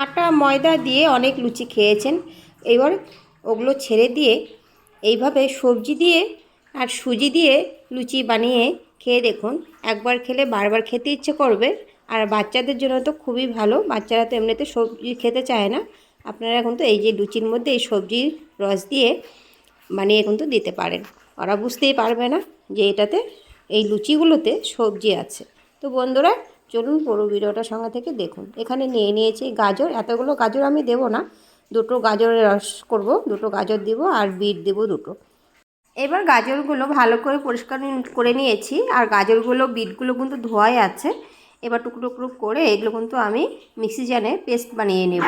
আটা, ময়দা দিয়ে অনেক লুচি খেয়েছেন। এবার ওগুলো ছেড়ে দিয়ে এইভাবে সবজি দিয়ে আর সুজি দিয়ে লুচি বানিয়ে খেয়ে দেখুন। একবার খেলে বারবার খেতে ইচ্ছে করবে। আর বাচ্চাদের জন্য তো খুবই ভালো। বাচ্চারা তো এমনিতে সবজি খেতে চায় না। আপনারা এখন তো এই যে লুচির মধ্যে এই সবজির রস দিয়ে বানিয়ে কিন্তু দিতে পারেন। ওরা বুঝতেই পারবে না যে এটাতে এই লুচিগুলোতে সবজি আছে। তো বন্ধুরা চলুন পুরো ভিডিওটা সঙ্গে থেকে দেখুন। এখানে নিয়ে নিয়েছি গাজর। এতগুলো গাজর আমি দেবো না। দুটো গাজরের রস করব, দুটো গাজর দিব আর বিট দেব দুটো। এবার গাজরগুলো ভালো করে পরিষ্কার করে নিয়েছি। আর গাজরগুলো, বিটগুলো কিন্তু ধোয়াই আছে। এবার টুকরো টুকরো করে এগুলো কিন্তু আমি মিক্সি জানে পেস্ট বানিয়ে নেব।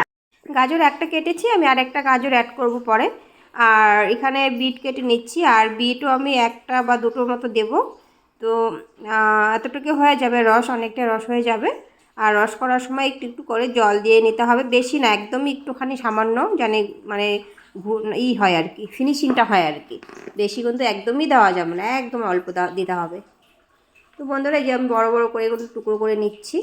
গাজর একটা কেটেছি, আমি আর একটা গাজর অ্যাড করব পরে। আর এখানে বিট কেটে নিচ্ছি। আর বিটও আমি একটা বা দুটোর মতো দেবো। তো এতটুকু হয়ে যাবে রস, অনেকটা রস হয়ে যাবে। আর রস করার সময় একটু একটু করে জল দিয়ে নিতে হবে। বেশি না, একদমই একটুখানি সামান্য জানে মানে ই হয় আর কি ফিনিশিংটা হয় আর কি। বেশি কিন্তু একদমই দেওয়া যাবে না, একদম অল্প দিতে হবে। তো বন্ধুরা যে আমি বড়ো বড়ো করে এগুলো টুকরো করে নিচ্ছি।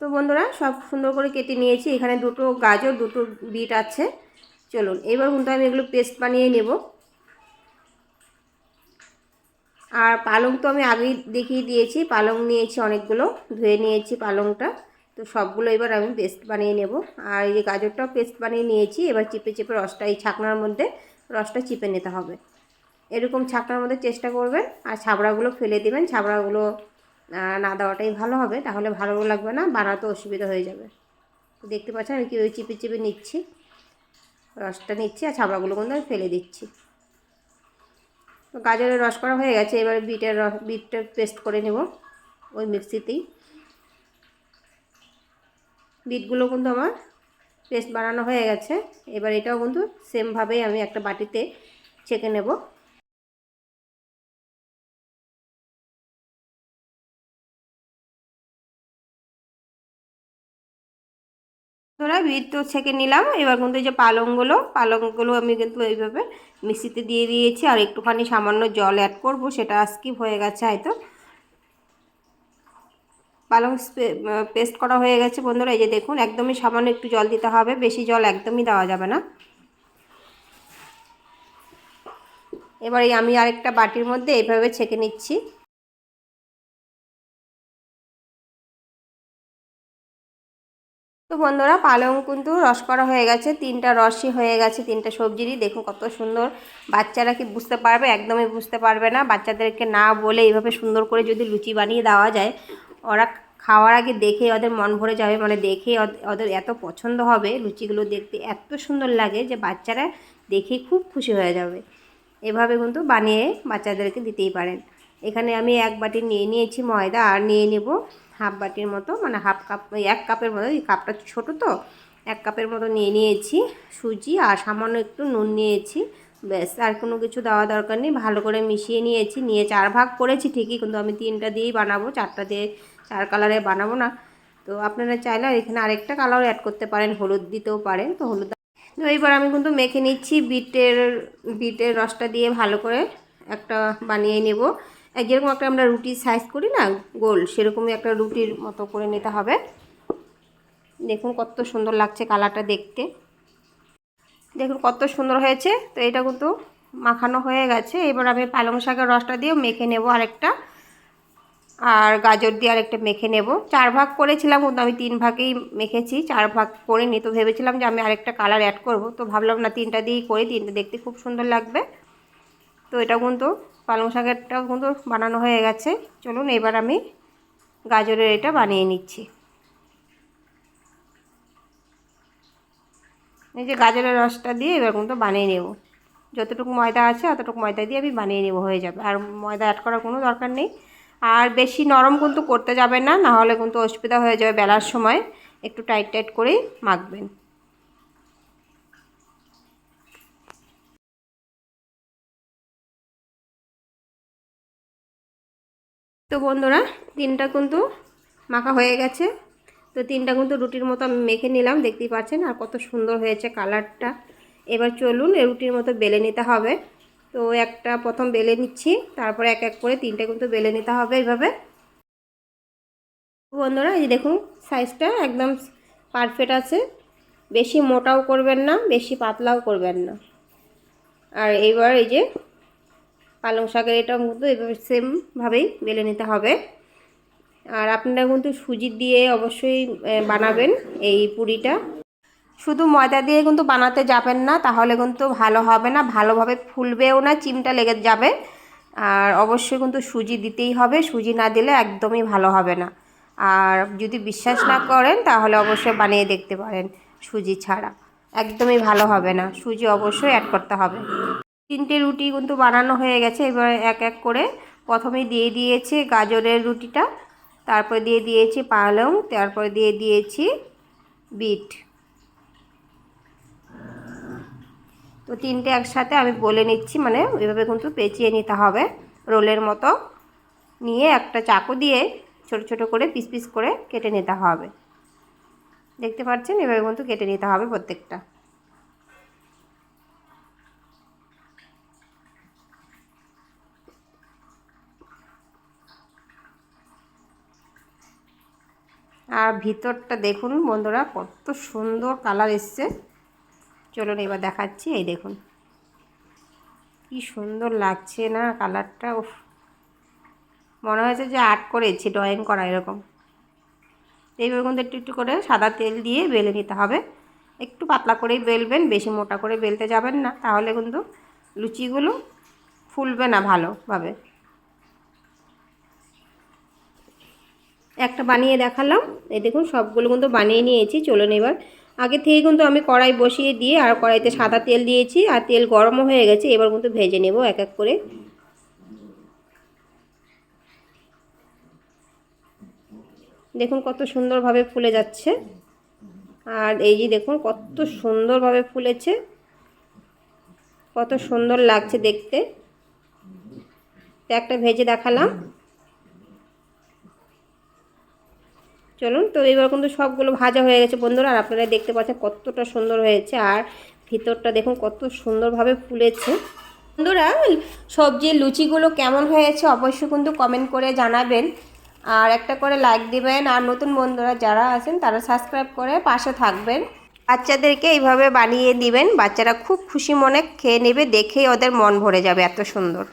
তো বন্ধুরা, সব সুন্দর করে কেটে নিয়েছি। এখানে দুটো গাজর, দুটো বিট আছে। চলুন, এবার কিন্তু আমি এগুলো পেস্ট বানিয়ে নেব। আর পালং তো আমি আগেই দেখিয়ে দিয়েছি, পালং নিয়েছি অনেকগুলো, ধুয়ে নিয়েছি পালংটা। তো সবগুলো এবার আমি পেস্ট বানিয়ে নেব। আর এই যে গাজরটাও পেস্ট বানিয়ে নিয়েছি, এবার চিপে চিপে রসটা, এই ছাকনার মধ্যে রসটা চিপে নিতে হবে। এরকম ছাকনার মধ্যে চেষ্টা করবেন, আর ছাবড়াগুলো ফেলে দেবেন, ছাবড়াগুলো না দেওয়াটাই ভালো হবে, তাহলে ভালো লাগবে না, বানাতে অসুবিধা হয়ে যাবে। তো দেখতে পাচ্ছেন আমি কীভাবে চিপে চিপে নিচ্ছি। রসটা নিচ্ছি আর ছাবড়াগুলো কিন্তু আমি ফেলে দিচ্ছি। গাজরের রস করা হয়ে গেছে, এবারে বিটের রস, বিটটা পেস্ট করে নেব ওই মিক্সিতেই। বিটগুলো কিন্তু আমার পেস্ট বানানো হয়ে গেছে, এবার এটাও কিন্তু সেমভাবেই আমি একটা বাটিতে ছেঁকে নেব। ধরা বিট তো ছেঁকে নিলাম। এবার কিন্তু এই যে পালংগুলো পালংগুলো আমি কিন্তু এইভাবে মিক্সিতে দিয়ে দিয়েছি আর একটুখানি সামান্য জল অ্যাড করব, সেটা স্কিপ হয়ে গেছে হয়তো। পালং পেস্ট করা হয়ে গেছে বন্ধুরা, এই যে দেখুন, একদমই সামান্য একটু জল দিতে হবে, বেশি জল একদমই দেওয়া যাবে না। এবার আমি আরেকটা বাটির মধ্যে এইভাবে ছেঁকে নিচ্ছি। তো বন্ধুরা, পালং কিন্তু রস করা হয়ে গেছে। তিনটা রসই হয়ে গেছে, তিনটা সবজিরই। দেখুন কত সুন্দর। বাচ্চারা কি বুঝতে পারবে? একদমই বুঝতে পারবে না। বাচ্চাদেরকে না বলে এইভাবে সুন্দর করে যদি লুচি বানিয়ে দেওয়া যায়, ওরা খাওয়ার আগে দেখে ওদের মন ভরে যাবে। মানে দেখে ওদের এত পছন্দ হবে লুচিগুলো দেখতে। এত সুন্দর লাগে যে বাচ্চারা দেখে খুব খুশি হয়ে যাবে। এভাবে কিন্তু বানিয়ে বাচ্চাদেরকে দিতেই পারেন। এখানে আমি এক বাটি নিয়ে নিয়েছি ময়দা, আর নিয়ে নেব হাফ বাটির মতো মানে হাফ কাপ এক কাপের মতো, এই কাপটা ছোটো তো, এক কাপের মতো নিয়ে নিয়েছি সুজি আর সামান্য একটু নুন নিয়েছি। ব্যাস, আর কোনো কিছু দেওয়া দরকার নেই, ভালো করে মিশিয়ে নিয়েছি, নিয়ে চার ভাগ করেছি ঠিকই, কিন্তু আমি তিনটা দিয়েই বানাবো, চারটা দিয়ে চার কালারে বানাবো না। তো আপনারা চাইলে এখানে আরেকটা কালার অ্যাড করতে পারেন, হলুদ দিতেও পারেন, তো হলুদ তো এইবার আমি কিন্তু মেখে নিচ্ছি, বিটের বিটের রসটা দিয়ে ভালো করে একটা বানিয়ে নেব। যেরকম একটা আমরা রুটির সাইজ করি না, গোল, সেরকমই একটা রুটির মতো করে নিতে হবে। দেখুন কত সুন্দর লাগছে কালারটা দেখতে। দেখুন কত সুন্দর হয়েছে। তো এটা কিন্তু মাখানো হয়ে গেছে। এবার আমি পালং শাকের রসটা দিয়েও মেখে নেব আরেকটা। আর গাজর দিয়ে আরেকটা মেখে নেব। চার ভাগ করেছিলাম, কিন্তু আমি তিন ভাগেই মেখেছি। চার ভাগ করিনি, তো ভেবেছিলাম যে আমি আরেকটা কালার অ্যাড করব। তো ভাবলাম না, তিনটা দিয়েই করি। তিনটা দেখতে খুব সুন্দর লাগবে। তো এটা কিন্তু পালং শাকেরটাও কিন্তু বানানো হয়ে গেছে। চলুন এবার আমি গাজরের এটা বানিয়ে নিচ্ছি। এই যে গাজরের রসটা দিয়ে এবার কিন্তু বানিয়ে নেব। যতটুকু ময়দা আছে অতটুকু ময়দা দিয়ে আমি বানিয়ে নেব, হয়ে যাবে। আর ময়দা অ্যাড করার কোনো দরকার নেই। আর বেশি নরম কিন্তু করতে যাবে না নাহলে কিন্তু অসুবিধা হয়ে যাবে বেলার সময়। একটু টাইট টাইট করেই মাখবেন। তো বন্ধুরা, তিনটা কিন্তু মাখা হয়ে গেছে। তো তিনটা কিন্তু রুটির মতো আমি মেখে নিলাম, দেখতেই পাচ্ছেন, আর কত সুন্দর হয়েছে কালারটা। এবার চলুন রুটির মতো বেলে নিতে হবে। তো একটা প্রথম বেলে নিচ্ছি, তারপরে এক এক করে তিনটে কিন্তু বেলে নিতে হবে এইভাবে। বন্ধুরা, এই দেখুন, সাইজটা একদম পারফেক্ট আছে। বেশি মোটাও করবেন না, বেশি পাতলাও করবেন না। আর এইবার এই যে পালং শাকের এটা কিন্তু এভাবে সেমভাবেই বেলে নিতে হবে। আর আপনারা কিন্তু সুজি দিয়ে অবশ্যই বানাবেন এই পুরিটা। শুধু ময়দা দিয়ে কিন্তু বানাতে যাবেন না, তাহলে কিন্তু ভালো হবে না, ভালোভাবে ফুলবেও না, চিমটা লেগে যাবে। আর অবশ্যই কিন্তু সুজি দিতেই হবে, সুজি না দিলে একদমই ভালো হবে না। আর যদি বিশ্বাস না করেন, তাহলে অবশ্যই বানিয়ে দেখতে পারেন সুজি ছাড়া। একদমই ভালো হবে না, সুজি অবশ্যই অ্যাড করতে হবে। তিনটে রুটি কিন্তু বানানো হয়ে গেছে। এবার এক এক করে প্রথমে দিয়ে দিয়েছি গাজরের রুটিটা, তারপরে দিয়ে দিয়েছি পালং, তারপরে দিয়ে দিয়েছি বিট। তো তিনটে একসাথে আমি বলে নিচ্ছি মানে এভাবে কিন্তু পেঁচিয়ে নিতে হবে রোলের মতো। নিয়ে একটা চাকু দিয়ে ছোট ছোট করে পিস পিস করে কেটে নিতে হবে। দেখতে পাচ্ছেন? এভাবে কিন্তু কেটে নিতে হবে প্রত্যেকটা। আর ভিতরটা দেখুন বন্ধুরা, কত সুন্দর কালার এসছে। চলুন এবার দেখাচ্ছি, এই দেখুন। কি সুন্দর লাগছে না কালারটা উফ। মনে হয়েছে যে আর্ট করেছি ড্রয়িং করা এরকম। এইভাবে কিন্তু একটু একটু করে সাদা তেল দিয়ে বেলে নিতে হবে। একটু পাতলা করেই বেলবেন, বেশি মোটা করে বেলতে যাবেন না, তাহলে কিন্তু লুচিগুলো ফুলবে না ভালোভাবে। একটা বানিয়ে দেখালাম। এই দেখুন, সবগুলো কিন্তু বানিয়ে নিয়েছি, চলুন এবার। আগে থেকে কিন্তু আমি কড়াই বসিয়ে দিয়ে আর কড়াইতে সাদা তেল দিয়েছি, আর তেল গরমও হয়ে গেছে, এবার কিন্তু ভেজে নেব এক এক করে। দেখুন, কত সুন্দরভাবে ফুলে যাচ্ছে। আর এই যে দেখুন, কত সুন্দরভাবে ফুলেছে। কত সুন্দর লাগছে দেখতে। একটা ভেজে দেখালাম। চলুন, তো এবার কিন্তু সবগুলো ভাজা হয়ে গেছে বন্ধুরা, আর আপনারা দেখতে পাচ্ছেন কতটা সুন্দর হয়েছে, আর ভিতরটা দেখুন কত সুন্দরভাবে ফুলেছে। বন্ধুরা সবজির লুচিগুলো কেমন হয়েছে অবশ্যই কিন্তু কমেন্ট করে জানাবেন, আর একটা করে লাইক দিবেন, আর নতুন বন্ধুরা যারা আছেন তারা সাবস্ক্রাইব করে পাশে থাকবেন। বাচ্চাদেরকে এইভাবে বানিয়ে দিবেন, বাচ্চারা খুব খুশি মনে খেয়ে নেবে, দেখেই ওদের মন ভরে যাবে এত সুন্দর।